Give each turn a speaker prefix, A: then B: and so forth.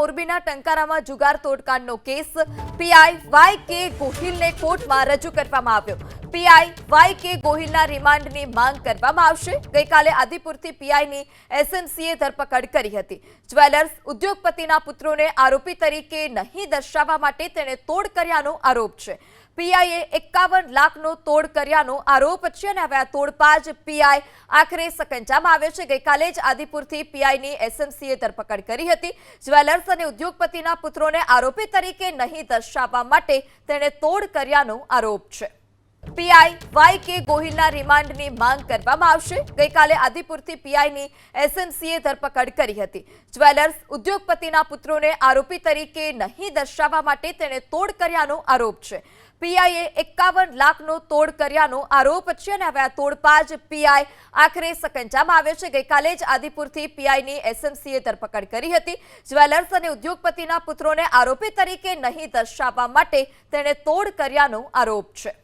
A: મોરબીના ટંકારામાં જુગાર તોડકાંડનો case. PI Y કે ગોહિલને કોર્ટમાં રજૂ કરવામાં આવ્યો. પીઆઈ વાય કે ગોહિલના રિમાન્ડની માંગ કરવામાં આવશે. ગઈકાલે આદિપુરથી પીઆઈની એસએમસીએ ધરપકડ કરી હતી. જ્વેલર્સ ઉદ્યોગપતિના પુત્રોને આરોપી તરીકે નહીં દર્શાવવા માટે તેણે તોડ કર્યાનો આરોપ છે. પીઆઈએ એકાવન લાખનો તોડ કર્યાનો આરોપ છે અને હવે આ તોડપાજ પીઆઈ આખરે સકંજામાં આવ્યો છે. ગઈકાલે જ આદિપુરથી પીઆઈની એસએમસીએ ધરપકડ કરી હતી. જ્વેલર્સ અને ઉદ્યોગપતિના પુત્રોને આરોપી તરીકે નહીં દર્શાવવા માટે તેણે તોડ કર્યાનો આરોપ છે. પીઆઈ વાય કે ગોહિલના રિમાન્ડની માંગ કરવામાં આવશે. ગઈકાલે આદિપુરથી પીઆઈની એસએમસીએ ધરપકડ કરી હતી. જ્વેલર્સ, ઉદ્યોગપતિના પુત્રોને આરોપી તરીકે નહીં દર્શાવવા માટે તેણે તોડ કર્યાનો આરોપ છે. પીઆઈએ એકાવન લાખનો તોડ કર્યાનો આરોપ છે અને હવે આ તોડપાજ પીઆઈ આખરે સકંજામાં આવ્યો છે. ગઈકાલે જ આદિપુરથી પીઆઈની એસએમસીએ ધરપકડ કરી હતી. જ્વેલર્સ અને ઉદ્યોગપતિના પુત્રોને આરોપી તરીકે નહીં દર્શાવવા માટે તેણે તોડ કર્યાનો આરોપ છે.